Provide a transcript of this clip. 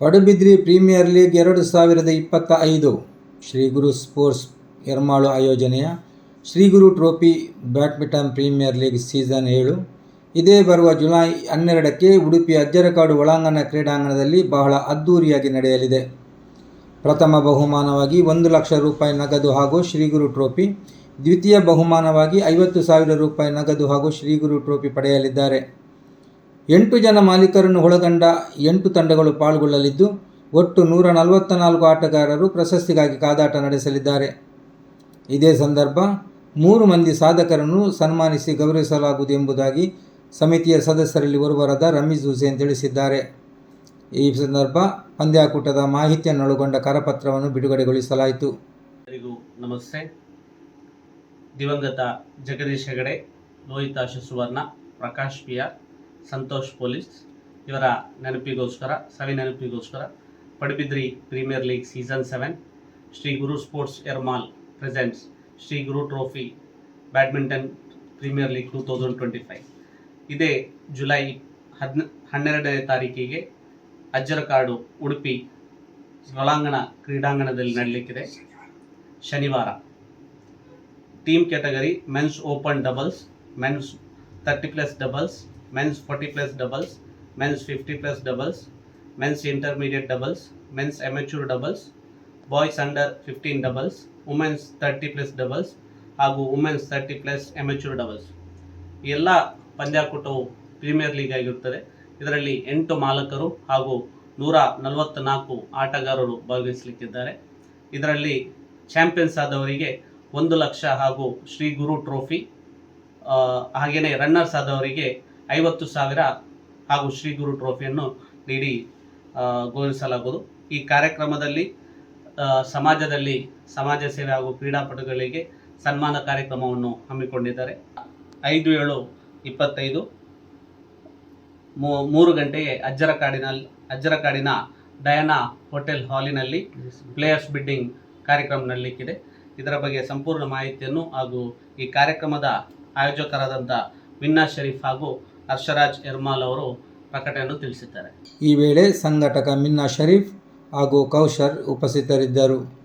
Padubidri premier league ಎರಡು ಸಾವಿರದ ಇಪ್ಪತ್ತ ಐದು. Shri Guru sports Ermal ಆಯೋಜನೆಯ Shri Guru trophy badminton premier league season ಏಳು. ಇದೇ ಬರುವ ಜುಲೈ ಹನ್ನೆರಡಕ್ಕೆ ಉಡುಪಿ ಅಜ್ಜರಕಾಡು ಒಳಾಂಗಣ ಕ್ರೀಡಾಂಗಣದಲ್ಲಿ ಬಹಳ ಅದ್ಧೂರಿಯಾಗಿ ನಡೆಯಲಿದೆ. ಪ್ರಥಮ ಬಹುಮಾನವಾಗಿ ಒಂದು ಲಕ್ಷ ರೂಪಾಯಿ ನಗದು ಹಾಗೂ ಶ್ರೀಗುರು ಟ್ರೋಫಿ, ದ್ವಿತೀಯ ಬಹುಮಾನವಾಗಿ ಐವತ್ತು ಸಾವಿರ ರೂಪಾಯಿ ನಗದು ಹಾಗೂ ಶ್ರೀಗುರು ಟ್ರೋಫಿ ಪಡೆಯಲಿದ್ದಾರೆ. ಎಂಟು ಜನ ಮಾಲೀಕರನ್ನು ಒಳಗೊಂಡ ಎಂಟು ತಂಡಗಳು ಪಾಲ್ಗೊಳ್ಳಲಿದ್ದು, ಒಟ್ಟು ನೂರ ನಲವತ್ತ ನಾಲ್ಕು ಆಟಗಾರರು ಪ್ರಶಸ್ತಿಗಾಗಿ ಕಾದಾಟ ನಡೆಸಲಿದ್ದಾರೆ. ಇದೇ ಸಂದರ್ಭ ಮೂರು ಮಂದಿ ಸಾಧಕರನ್ನು ಸನ್ಮಾನಿಸಿ ಗೌರವಿಸಲಾಗುವುದು ಎಂಬುದಾಗಿ ಸಮಿತಿಯ ಸದಸ್ಯರಲ್ಲಿ ಓರ್ವರಾದ ರಮೀಜ್ ಹುಸೇನ್ ತಿಳಿಸಿದ್ದಾರೆ. ಈ ಸಂದರ್ಭ ಪಂದ್ಯಾಕೂಟದ ಮಾಹಿತಿಯನ್ನೊಳಗೊಂಡ ಕರಪತ್ರವನ್ನು ಬಿಡುಗಡೆಗೊಳಿಸಲಾಯಿತು. ನಮಸ್ತೆ. ದಿವಂಗತ Jagadish Hegde, Lohitasha Suvarna, Prakash P R Santosh police. ಇವರ ನೆನಪಿಗೋಸ್ಕರ, ಸವಿ ನೆನಪಿಗೋಸ್ಕರ Padubidri premier league season seven. Shri Guru sports Ermal presents. Shri Guru trophy badminton premier league two thousand twenty five. ಇದೇ ಜುಲೈ ಹದಿನ, ಹನ್ನೆರಡನೇ ತಾರೀಕಿಗೆ ಅಜ್ಜರಕಾಡು ಉಡುಪಿ ಒಳಾಂಗಣ ಕ್ರೀಡಾಂಗಣದಲ್ಲಿ ನಡಲಿಕ್ಕಿದೆ. ಶನಿವಾರ. Team category men's open doubles, men's thirty plus doubles men's forty plus doubles men's fifty plus doubles men's intermediate doubles men's amateur doubles boys under fifteen doubles women's thirty plus doubles ಹಾಗೂ women's thirty plus amateur doubles ಎಲ್ಲ ಪಂದ್ಯಾಕೂಟವು premier league ಆಗಿರುತ್ತದೆ. ಇದರಲ್ಲಿ ಎಂಟು ಮಾಲಕರು ಹಾಗೂ ನೂರ ನಲವತ್ತ್ನಾಲ್ಕು ಆಟಗಾರರು ಭಾಗವಹಿಸಲಿಕ್ಕಿದ್ದಾರೆ. ಇದರಲ್ಲಿ ಚಾಂಪಿಯನ್ಸ್ ಆದವರಿಗೆ ಒಂದು ಲಕ್ಷ ಹಾಗೂ ಶ್ರೀ ಗುರು ಟ್ರೋಫಿ ಹಾಗೆಯೇ ರನ್ನರ್ಸ್ ಆದವರಿಗೆ ಐವತ್ತು ಸಾವಿರ ಹಾಗೂ ಶ್ರೀ ಗುರು ಟ್ರೋಫಿಯನ್ನು ನೀಡಿ ಗೌರವಿಸಲಾಗುವುದು ಈ ಕಾರ್ಯಕ್ರಮದಲ್ಲಿ ಸಮಾಜದಲ್ಲಿ ಸಮಾಜ ಸೇವೆ ಹಾಗೂ ಕ್ರೀಡಾಪಟುಗಳಿಗೆ ಸನ್ಮಾನ ಕಾರ್ಯಕ್ರಮವನ್ನು ಹಮ್ಮಿಕೊಂಡಿದ್ದಾರೆ. ಐದು ಏಳು ಇಪ್ಪತ್ತೈದು ಮೂರು ಗಂಟೆಗೆ ಅಜ್ಜರ ಅಜ್ಜರಕಾಡಿನ ಡಯಾನಾ ಹೋಟೆಲ್ ಹಾಲಿನಲ್ಲಿ ಪ್ಲೇಯರ್ಸ್ ಬಿಡ್ಡಿಂಗ್ ಕಾರ್ಯಕ್ರಮ ನಡಲಿಕ್ಕಿದೆ. ಇದರ ಬಗ್ಗೆ ಸಂಪೂರ್ಣ ಮಾಹಿತಿಯನ್ನು ಹಾಗೂ ಈ ಕಾರ್ಯಕ್ರಮದ ಆಯೋಜಕರಾದಂಥ ವಿನ್ನಾ ಶರೀಫ್ ಹಾಗೂ ಹರ್ಷರಾಜ್ ಎರ್ಮಾಲ್ ಅವರು ಪ್ರಕಟಣೆಯನ್ನು ತಿಳಿಸಿದ್ದಾರೆ. ಈ ವೇಳೆ ಸಂಘಟಕ ಮಿನ್ನಾ ಶರೀಫ್ ಹಾಗೂ ಕೌಶರ್ ಉಪಸ್ಥಿತರಿದ್ದರು.